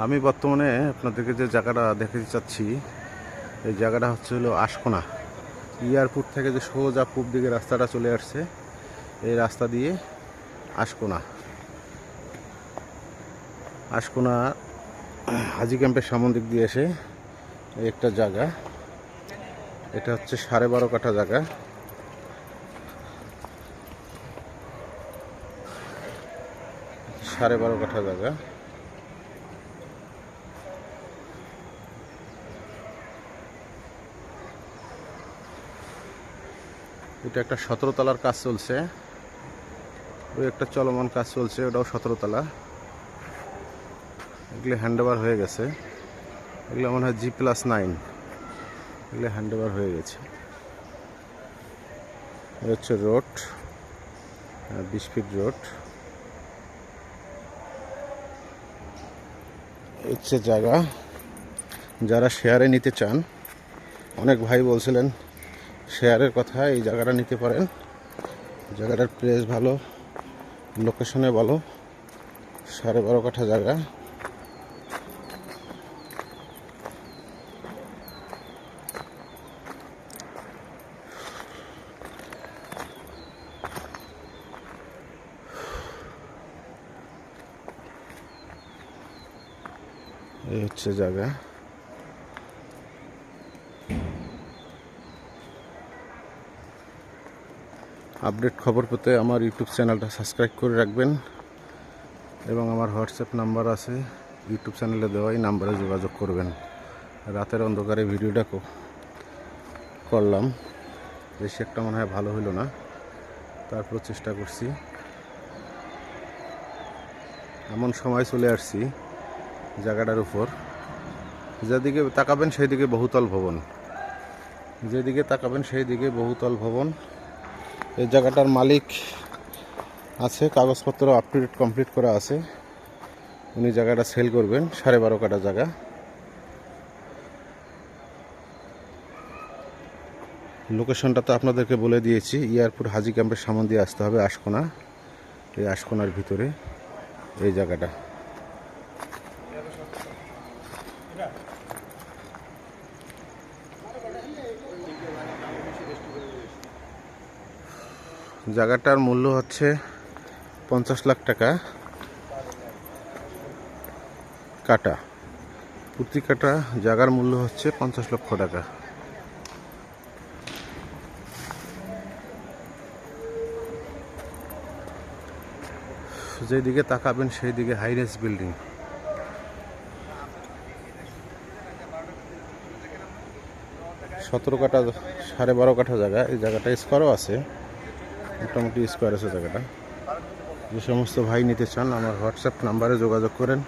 আমি বর্তমানে আপনাদেরকে যে জায়গাটা দেখাতে চাচ্ছি, এই জায়গাটা হচ্ছে হলো আশকোনা। এয়ারপোর্ট থেকে যে সোজা পূব দিকে রাস্তাটা চলে আসছে, এই রাস্তা দিয়ে আশকোনা। আশকোনা হাজি ক্যাম্পের সামন দিক দিয়ে এসে একটা জায়গা। এটা হচ্ছে সাড়ে বারো কাঠা জায়গা। সাড়ে বারো কাঠা জায়গা। এটা একটা সতেরো তলার কাজ চলছে। ওই একটা চলমান কাজ চলছে, ওটাও সতেরো তলা এগুলো হ্যান্ডওভার হয়ে গেছে। এগুলো মনে হয় জি প্লাস নাইন এগুলো হ্যান্ডওভার হয়ে গেছে। হচ্ছে রোড বিশ ফিট রোড হচ্ছে জায়গা। যারা শেয়ারে নিতে চান, অনেক ভাই বলছিলেন শেয়ারের কথা, এই জায়গাটা নিতে পারেন। জায়গাটার প্লেস ভালো লোকেশনে ভালো, সাড়ে বারো কাঠা জায়গা। এই হচ্ছে জায়গা। আপডেট খবর পেতে আমার ইউটিউব চ্যানেলটা সাবস্ক্রাইব করে রাখবেন এবং আমার হোয়াটসঅ্যাপ নাম্বার আছে। ইউটিউব চ্যানেলে দেওয়া এই নাম্বারে যোগাযোগ করবেন। রাতের অন্ধকারে ভিডিওটা করলাম। বেশি একটা মনে হয় ভালো হলো না। তারপর চেষ্টা করছি। এমন সময় চলে আসছি জায়গাটার উপর। যেদিকে তাকাবেন সেই দিকে বহুতল ভবন। যেদিকে তাকাবেন সেই দিকে বহুতল ভবন। এই জায়গাটার মালিক আছে, কাগজপত্র আপ টু ডেট কমপ্লিট করা আছে। উনি জায়গাটা সেল করবেন, সাড়ে বারো কাটা জায়গা। লোকেশনটা তো আপনাদেরকে বলে দিয়েছি এয়ারপোর্ট হাজি ক্যাম্পের সামান দিয়ে আসতে হবে, আশকোনা। এই আশকোনার ভিতরে এই জায়গাটা। জায়গাটার মূল্য হচ্ছে পঞ্চাশ লাখ টাকা। কাটা। প্রতি কাটা জায়গার মূল্য হচ্ছে পঞ্চাশ লক্ষ টাকা। যেদিকে তাকাবেন সেই দিকে হাই হাইরেস বিল্ডিং সতেরো কাঠা সাড়ে বারো কাঠা জায়গা। এই জায়গাটা স্কোয়ারও আছে। মোটামুটি স্কোয়ার আছে জায়গাটা। যে সমস্ত ভাই নিতে চান আমার হোয়াটসঅ্যাপ নাম্বারে যোগাযোগ করেন।